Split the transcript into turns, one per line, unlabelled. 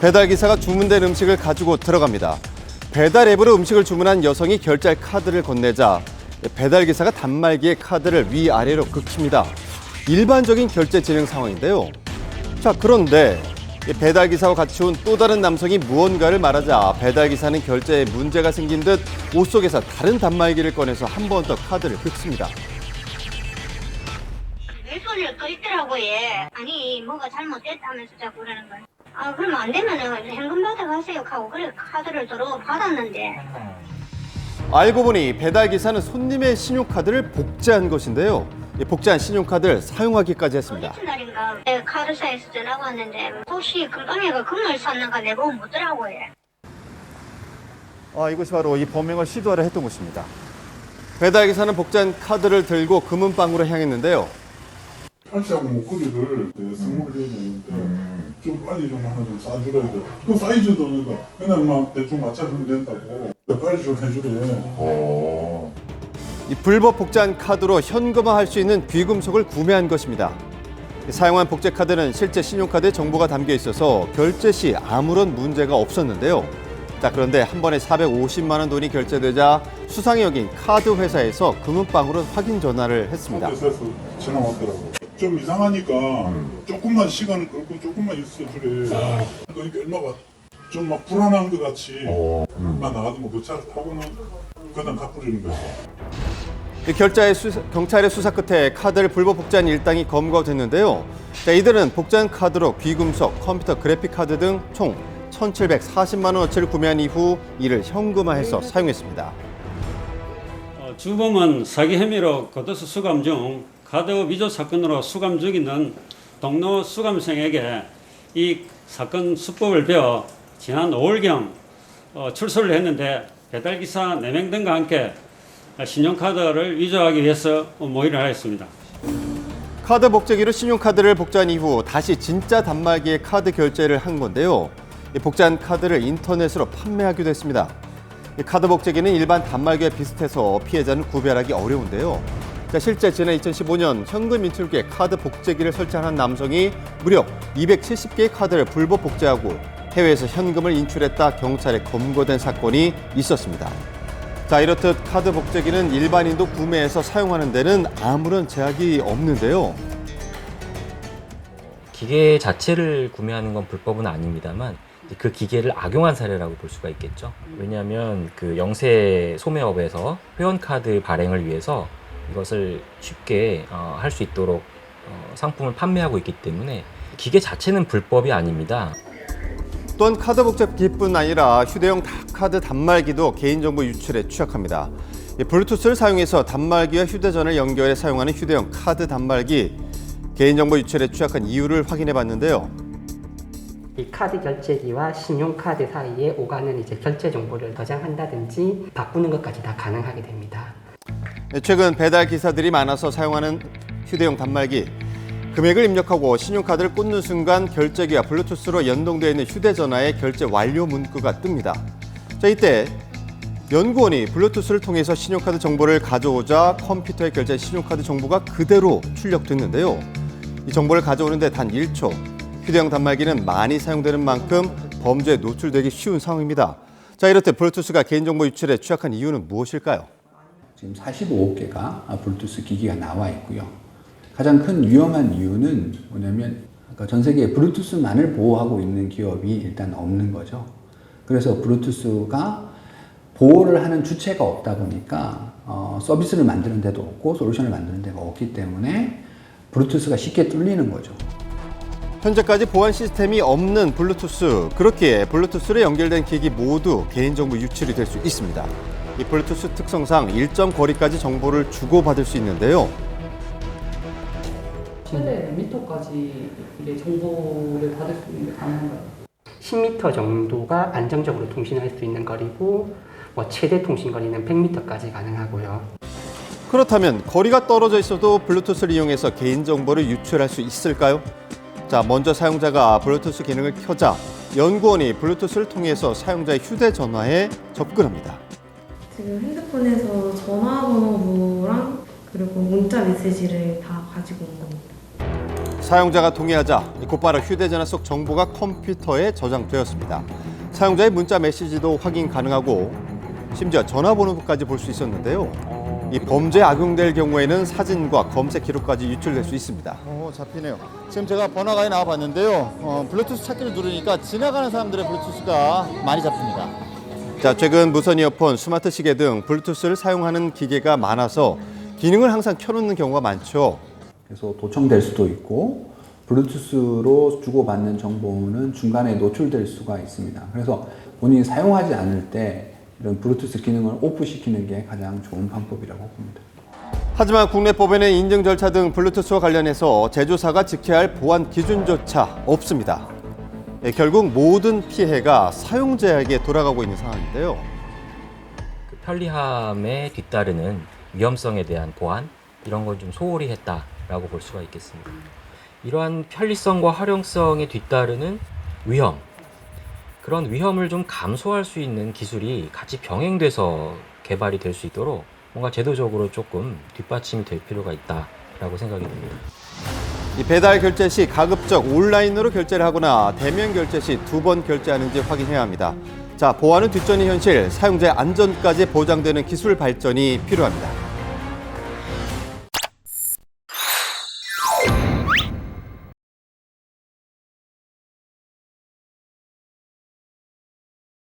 배달 기사가 주문된 음식을 가지고 들어갑니다. 배달 앱으로 음식을 주문한 여성이 결제할 카드를 건네자 배달 기사가 단말기에 카드를 위아래로 긁힙니다. 일반적인 결제 진행 상황인데요. 자, 그런데 이 배달 기사와 같이 온 또 다른 남성이 무언가를 말하자 배달 기사는 결제에 문제가 생긴 듯 옷 속에서 다른 단말기를 꺼내서 한 번 더 카드를 긁습니다.
왜 소리를 끄있더라고 얘. 아니 뭐가 잘못됐다면서 자꾸 그러는 거야. 아 그러면 안 되면은 현금 받아가세요 하고 그래 카드를 들어 받았는데
알고 보니 배달 기사는 손님의 신용카드를 복제한 것인데요. 이 복제한 신용카드를 사용하기까지 했습니다.
어느 날인가 내 카드사에서 전화가 왔는데 혹시 금방에가 금을 샀는가 내보고 묻더라고 얘.
아, 이것이 바로 이 범행을 시도하려 했던 곳입니다. 배달 기사는 복제한 카드를 들고 금은방으로 향했는데요.
팔찌하고 목걸이를 내 선물을 해야 되는데 좀 빨리 좀 하나 좀 싸주라 돼. 그 사이즈도 내가 그냥 막 대충 맞춰주면 된다고. 빨리 좀 해주래.
이 불법 복제한 카드로 현금화할 수 있는 귀금속을 구매한 것입니다. 사용한 복제 카드는 실제 신용카드에 정보가 담겨 있어서 결제 시 아무런 문제가 없었는데요. 자, 그런데 한 번에 450만 원 돈이 결제되자 수상해 여긴 카드 회사에서 금은방으로 확인 전화를 했습니다.
그래서 전화 왔더라고. 좀 이상하니까 조금만 시간을 끌고 조금만 있어주래. 그러니까 얼마가 좀 막 불안한 것 같이 막 나가도 뭐그 차를 타고는 그다음 갚아주는 거지.
이 결자의 수사- 경찰의 수사 끝에 카드를 불법 복제한 일당이 검거가 됐는데요. 자, 이들은 복제한 카드로 귀금속, 컴퓨터 그래픽 카드 등 총 1,740만 원어치를 구매한 이후 이를 현금화해서 사용했습니다.
어, 주범은 사기 혐의로 거둬서 수감 중 카드 위조 사건으로 수감 중이는 동료 수감생에게 이 사건 수법을 배워 지난 5월경 어, 출소를 했는데 배달기사 4명 등과 함께 신용카드를 위조하기 위해서 모의를 하였습니다.
카드 복제기로 신용카드를 복제한 이후 다시 진짜 단말기에 카드 결제를 한 건데요. 이 복제한 카드를 인터넷으로 판매하기도 했습니다. 이 카드 복제기는 일반 단말기와 비슷해서 피해자는 구별하기 어려운데요. 자, 실제 지난 2015년 현금 인출기에 카드 복제기를 설치한 한 남성이 무려 270개의 카드를 불법 복제하고 해외에서 현금을 인출했다 경찰에 검거된 사건이 있었습니다. 자, 이렇듯 카드 복제기는 일반인도 구매해서 사용하는 데는 아무런 제약이 없는데요.
기계 자체를 구매하는 건 불법은 아닙니다만 그 기계를 악용한 사례라고 볼 수가 있겠죠. 왜냐하면 그 영세 소매업에서 회원카드 발행을 위해서 이것을 쉽게 어, 할 수 있도록 어, 상품을 판매하고 있기 때문에 기계 자체는 불법이 아닙니다.
또한 카드 복제기뿐 아니라 휴대용 다- 카드 단말기도 개인정보 유출에 취약합니다. 이 블루투스를 사용해서 단말기와 휴대전을 연결해 사용하는 휴대용 카드 단말기 개인정보 유출에 취약한 이유를 확인해 봤는데요.
이 카드 결제기와 신용카드 사이에 오가는 이제 결제 정보를 저장한다든지 바꾸는 것까지 다 가능하게 됩니다.
최근 배달 기사들이 많아서 사용하는 휴대용 단말기 금액을 입력하고 신용카드를 꽂는 순간 결제기와 블루투스로 연동되어 있는 휴대전화에 결제 완료 문구가 뜹니다. 자 이때 연구원이 블루투스를 통해서 신용카드 정보를 가져오자 컴퓨터에 결제한 신용카드 정보가 그대로 출력됐는데요. 이 정보를 가져오는데 단 1초. 휴대용 단말기는 많이 사용되는 만큼 범죄에 노출되기 쉬운 상황입니다. 자 이렇듯 블루투스가 개인정보 유출에 취약한 이유는 무엇일까요?
지금 45개가 블루투스 기기가 나와 있고요. 가장 큰 위험한 이유는 뭐냐면 아까 전 세계에 블루투스만을 보호하고 있는 기업이 일단 없는 거죠. 그래서 블루투스가 보호를 하는 주체가 없다 보니까 어, 서비스를 만드는 데도 없고 솔루션을 만드는 데가 없기 때문에 블루투스가 쉽게 뚫리는 거죠.
현재까지 보안 시스템이 없는 블루투스. 그렇기에 블루투스로 연결된 기기 모두 개인정보 유출이 될 수 있습니다. 이 블루투스 특성상 일정 거리까지 정보를 주고받을 수 있는데요.
최대 몇 미터까지 이게 정보를 받을 수 있는 게 가능한가요?
10m 정도가 안정적으로 통신할 수 있는 거리고 뭐 최대 통신 거리는 100m까지 가능하고요.
그렇다면 거리가 떨어져 있어도 블루투스를 이용해서 개인 정보를 유출할 수 있을까요? 자, 먼저 사용자가 블루투스 기능을 켜자 연구원이 블루투스를 통해서 사용자의 휴대 전화에 접근합니다.
지금 핸드폰에서 전화번호부랑 그리고 문자 메시지를 다 가지고 온 겁니다.
사용자가 동의하자 곧바로 휴대전화 속 정보가 컴퓨터에 저장되었습니다. 사용자의 문자 메시지도 확인 가능하고 심지어 전화번호까지 볼 수 있었는데요. 이 범죄에 악용될 경우에는 사진과 검색 기록까지 유출될 수 있습니다.
어, 잡히네요. 지금 제가 번화가에 나와봤는데요. 어, 블루투스 찾기를 누르니까 지나가는 사람들의 블루투스가 많이 잡힙니다.
자, 최근 무선 이어폰, 스마트 시계 등 블루투스를 사용하는 기계가 많아서 기능을 항상 켜놓는 경우가 많죠.
그래서 도청될 수도 있고 블루투스로 주고받는 정보는 중간에 노출될 수가 있습니다. 그래서 본인이 사용하지 않을 때 이런 블루투스 기능을 오프시키는 게 가장 좋은 방법이라고 봅니다.
하지만 국내 법에는 인증 절차 등 블루투스와 관련해서 제조사가 지켜야 할 보안 기준조차 없습니다. 예, 결국 모든 피해가 사용자에게 돌아가고 있는 상황인데요.
그 편리함에 뒤따르는 위험성에 대한 보안 이런 건 좀 소홀히 했다라고 볼 수가 있겠습니다. 이러한 편리성과 활용성에 뒤따르는 위험 그런 위험을 좀 감소할 수 있는 기술이 같이 병행돼서 개발이 될 수 있도록 뭔가 제도적으로 조금 뒷받침이 될 필요가 있다라고 생각이 듭니다.
이 배달 결제 시 가급적 온라인으로 결제를 하거나 대면 결제 시 두 번 결제하는지 확인해야 합니다. 자, 보안은 뒷전이 현실, 사용자의 안전까지 보장되는 기술 발전이 필요합니다.